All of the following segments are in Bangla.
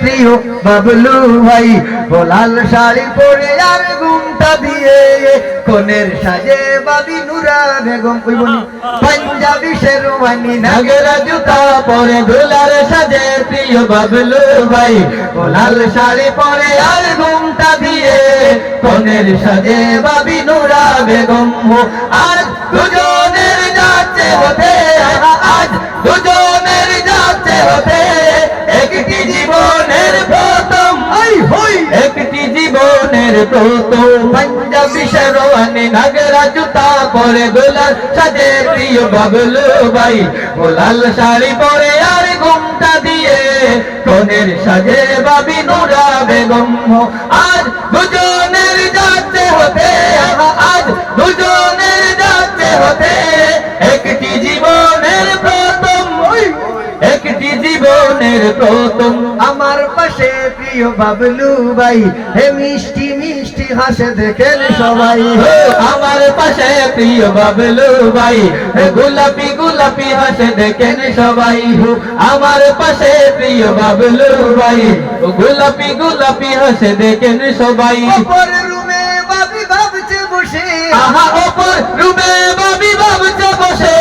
প্রিয় বাবলু ভাই গোলাল শাড়ি পরে আর ঘুমটা দিয়ে কোনের সাজে বাবি নুরা বেগম। পাঞ্জাবি শেরওয়ানি নাগরা জুতা পরে দুলার সাজে প্রিয় বাবলু ভাই গোলাল শাড়ি পরে আর ঘুমটা দিয়ে কোনের সাজে বাবি নুরা বেগম। আর দুজনের একটি জীবনের প্রথম। একটি জীবনের প্রথম। আমার পাশে প্রিয় বাবলু ভাই হে মিষ্টি হাসে দেখেন সবাই। আমার পাশে প্রিয় বাবলু ভাই গোলাপি গোলাপি হাসে দেখেন সবাই। আমার পাশে প্রিয় বাবলু ভাই গোলাপি গোলাপি হাসে দেখেন সবাই। রুমে বাবি ভাবছে বসে। আহা অপর রুমে বাবি ভাবছে বসে।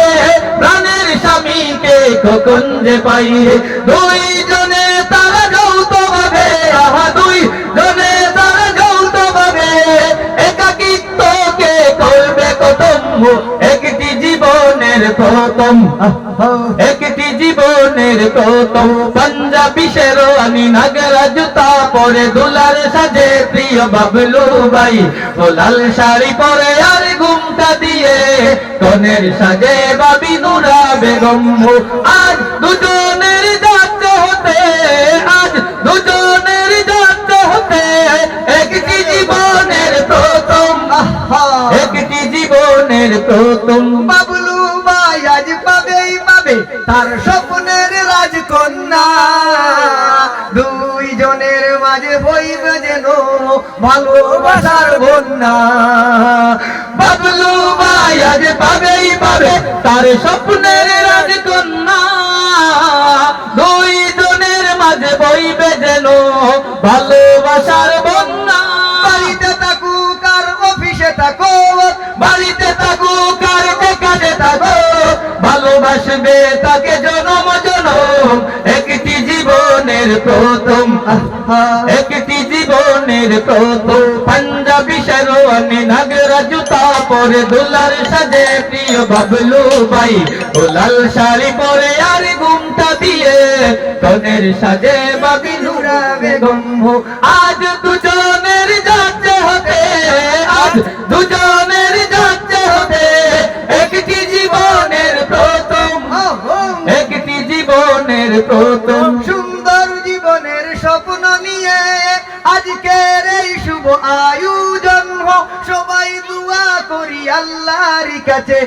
প্রাণের স্বামীকে কখন যে পাই। দুই প্রথম একটি জীবনের প্রথম পাঞ্জাবি শেরওয়ানি নাগরা জুতা পরে দুলার সাজে প্রিয় বাবলু ভাই ও লাল শাড়ি পরে আর ঘুমটা দিয়ে কনের সাজে বাবি নুরা বেগম। আজ দুজনের যাচ্ছে হতে আজ দুজনের যাচ্ছে হতে একটি জীবনের প্রথম। একটি জীবনের প্রথম। বাবলু তার স্বপ্নের রাজকন্যা। দুই জনের মাঝে হইবে যেন ভালোবাসার বন্যা। বাবলু ভাই আজ পাবেই পাবে তার স্বপ্নের রাজকন্যা। দুই জনের মাঝে বইবে যেন ভালোবাসার বন্যা। বাড়িতে থাকুক আর কাজে থাকুক, ভালোবাসবে জীবনের প্রথম একটি জীবনের প্রথম। পাঞ্জাবি শেরওয়ানি নাগরা জুতা পরে দুলার সাজে প্রিয় বাবলু ভাই ও লাল শাড়ি পরে আর ঘুমটা দিয়ে কনের সাজে বাবি নুরা বেগম আজ দুজনের যাচ্ছে হতে আজ দুজনের যাচ্ছে হতে একটি জীবনের প্রথম একটি জীবনের প্রথম। এই শুভ আয়োজন হোক সবাই দোয়া করি আল্লাহর কাছে।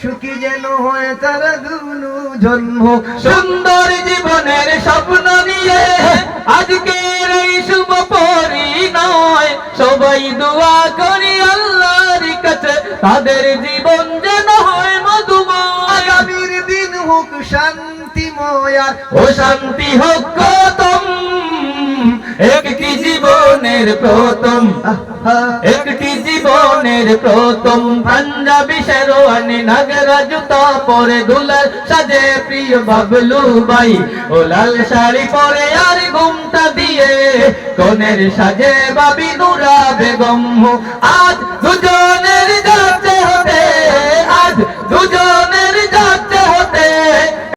সুখী যেন হয় তারা দুনু জন্ম সুন্দর জীবনের স্বপ্ন নিয়ে আজকের এই শুভ পরিণয়। সবাই দোয়া করি আল্লাহর কাছে তাদের জীবন যেন হয় মধুময়। আগামীর দিন হোক শান্তিময় আর ও শান্তি হোক কতম একটি জীবনের প্রথম, একটি জীবনের প্রথম। পাঞ্জাবি, শেরওয়ানি, নাগরা, জুতা পরে দুলার সাজে প্রিয় বাবলু ভাই ও লাল শাড়ি পরে আর ঘুমটা দিয়ে কনের সাজে বাবি নুরা বেগম। আজ দুজনে